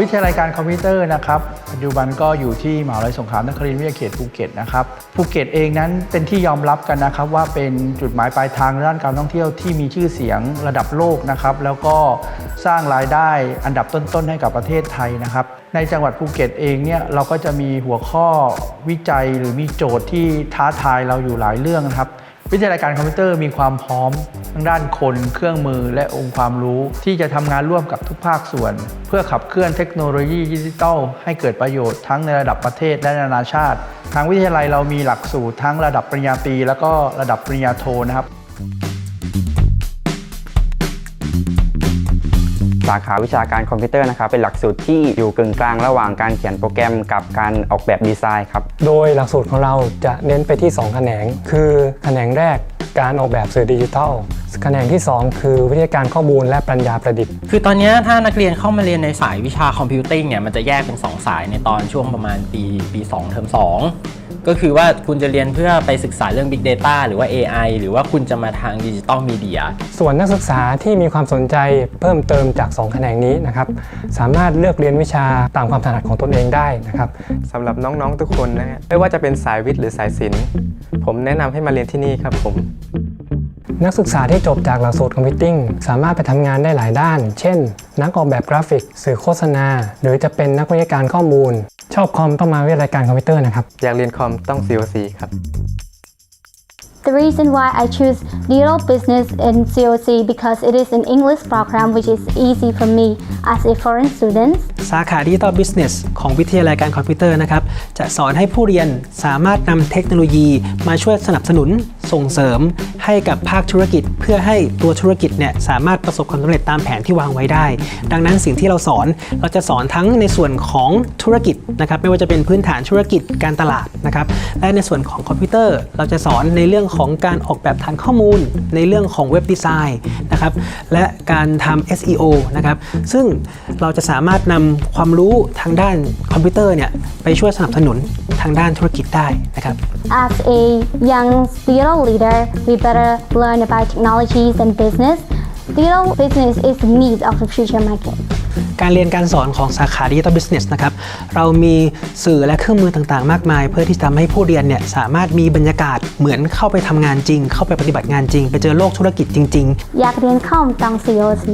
วิทยาลัยการคอมพิวเตอร์นะครับ ปัจจุบันก็อยู่ที่มหาวิทยาลัยสงขลานครินทร์วิทยาเขตภูเก็ตนะครับภูเก็ตเองนั้นเป็นที่ยอมรับกันนะครับ ว่าเป็นจุดหมายปลายทางด้านการท่องเที่ยวที่มีชื่อเสียงระดับโลกนะครับ แล้วก็สร้างรายได้อันดับต้นๆให้กับประเทศไทยนะครับ ในจังหวัดภูเก็ตเองเนี่ยเราก็จะมีหัวข้อวิจัยหรือมีโจทย์ที่ท้าทายเราอยู่หลายเรื่องนะครับ วิทยาลัยการคอมพิวเตอร์มีความพร้อม ทั้งด้านคนเครื่องมือและองค์ความรู้ ที่จะทำงานร่วมกับทุกภาคส่วน เพื่อขับเคลื่อนเทคโนโลยีดิจิทัล ให้เกิดประโยชน์ทั้งในระดับประเทศและนานาชาติ ทางวิทยาลัยเรามีหลักสูตรทั้งระดับปริญญาตรีแล้วก็ระดับปริญญาโทนะครับสาขาวิชาการคอมพิวเตอร์นะครับเป็นหลักสูตรที่อยู่กึ่งกลางระหว่างการเขียนโปรแกรมกับการออกแบบดีไซน์ครับ โดยหลักสูตรของเราจะเน้นไปที่ 2 แขนง คือแขนงแรกการออกแบบสื่อดิจิทัล แขนงที่ 2 คือวิทยาการข้อมูลและปัญญาประดิษฐ์ คือตอนเนี้ยถ้านักเรียนเข้ามาเรียนในสายวิชาคอมพิวติ้งเนี่ยมันจะแยกเป็น 2 สายในตอนช่วงประมาณปีปี 2 เทอม 2 ก็คือว่าคุณจะเรียนเพื่อไปศึกษาเรื่อง Big Data หรือว่า AI หรือว่าคุณจะมาทางดิจิตอลมีเดียส่วนนักศึกษาที่มีความสนใจเพิ่มเติมจาก 2 แขนงนี้นะครับสามารถเลือกเรียนวิชาตามความถนัดของตนเองได้นะครับสำหรับน้องๆทุกคนนะฮะไม่ว่าจะเป็นสายวิทย์หรือสายศิลป์ผมแนะนำให้มาเรียนที่นี่ครับผม นักศึกษาที่จบจากหลักสูตรคอมพิวติ้งสามารถไปทำงานได้หลายด้าน เช่น นักออกแบบกราฟิก สื่อโฆษณา หรือจะเป็นนักวิทยาการข้อมูล ชอบคอมต้องมาวิทยาลัยการคอมพิวเตอร์นะครับ อยากเรียนคอมต้อง COC ครับ The reason why I choose Digital Business in COC because it is an English program which is easy for me as a foreign student. สาขา Digital Business ของวิทยาลัยการคอมพิวเตอร์นะครับ จะสอนให้ผู้เรียนสามารถนำเทคโนโลยีมาช่วยสนับสนุน ส่งเสริม ให้กับภาคธุรกิจ เพื่อให้ตัวธุรกิจเนี่ยสามารถประสบความสำเร็จตามแผนที่วางไว้ได้ ดังนั้นสิ่งที่เราสอนเราจะสอนทั้งในส่วนของธุรกิจนะครับไม่ว่าจะเป็นพื้นฐานธุรกิจการตลาดนะครับและในส่วนของคอมพิวเตอร์ เราจะสอนในเรื่องของการออกแบบฐานข้อมูล ในเรื่องของเว็บดีไซน์นะครับและการทำ SEO นะครับซึ่งเราจะสามารถนำความรู้ทางด้านคอมพิวเตอร์เนี่ยไปช่วยสนับสนุนทางด้านธุรกิจได้นะครับ As a young digital leader, we better learn about technologies and business. Digital business is the need of the future market. การเรียนการสอนของสาขา Digital Business นะครับ เรามีสื่อและเครื่องมือต่างๆ มากมาย เพื่อที่จะทำให้ผู้เรียนเนี่ยสามารถมีบรรยากาศเหมือนเข้าไปทำงานจริง เข้าไปปฏิบัติงานจริง ไปเจอโลกธุรกิจจริง ๆ อยากเรียนคอมต้อง COC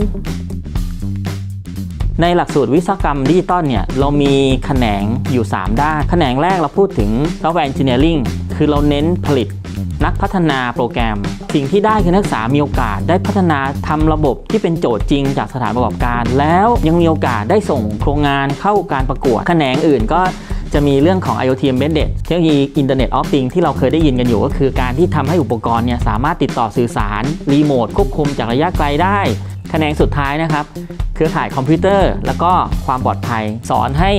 ในหลักสูตรวิศวกรรมดิจิตอลเนี่ยเรามีแขนงอยู่ 3 ด้าน แขนงแรกเราพูดถึง software engineering คือเราเน้นผลิต นักพัฒนาโปรแกรม สิ่งที่ได้คือนักศึกษามีโอกาสได้พัฒนาทำระบบที่เป็นโจทย์จริงจากสถานประกอบการ แล้วยังมีโอกาสได้ส่งโครงงานเข้าการประกวดแขนงอื่นก็จะมีเรื่องของ IoT Embedded เทคโนโลยี Internet of Things ที่เราเคยได้ยินกันอยู่ก็คือการที่ทำให้อุปกรณ์เนี่ยสามารถติดต่อสื่อสาร รีโมทควบคุมจากระยะไกลได้แขนงสุดท้ายนะครับ เครือข่ายคอมพิวเตอร์ แล้วก็ความปลอดภัย สอนให้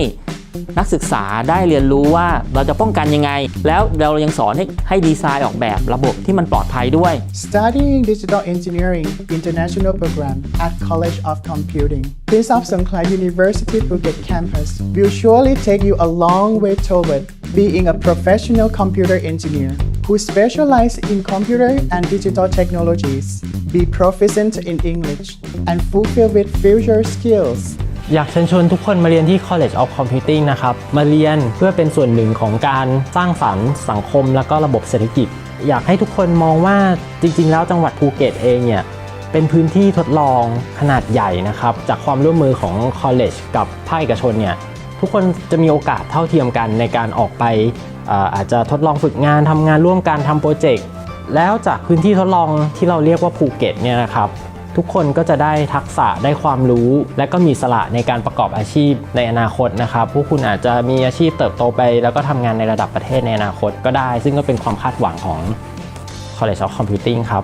นักศึกษาได้เรียนรู้ว่าเราจะป้องกันยังไง แล้วเรายังสอนให้ให้ดีไซน์ออกแบบระบบที่มันปลอดภัยด้วย Studying Digital Engineering International Program at College of Computing, Prince of Songkhla University Phuket campus will surely take you a long way toward being a professional computer engineer who specialize in computer and digital technologies, be proficient in English, and fulfill with future skills. อยากเชิญชวนทุกคนมาเรียนที่ College of Computing นะครับ มาเรียนเพื่อเป็นส่วนหนึ่งของการสร้างสรรค์สังคมแล้วก็ระบบเศรษฐกิจ อยากให้ทุกคนมองว่าจริง ๆ แล้วจังหวัดภูเก็ตเองเนี่ยเป็นพื้นที่ทดลองขนาดใหญ่นะครับ จากความร่วมมือของ College กับภาคเอกชนเนี่ยทุกคนจะมีโอกาสเท่าเทียมกันในการออกไปเอ่ออาจจะทดลองฝึกงานทำงานร่วมกันทำโปรเจกต์แล้วจากพื้นที่ทดลองที่เราเรียกว่าภูเก็ตเนี่ยนะครับ ทุกคนก็จะได้ทักษะได้ความรู้ และก็มีสละในการประกอบอาชีพในอนาคตนะครับพวกคุณอาจจะมีอาชีพเติบโตไป แล้วก็ทำงานในระดับประเทศในอนาคตก็ได้ ซึ่งก็เป็นความคาดหวังของ College of Computing ครับ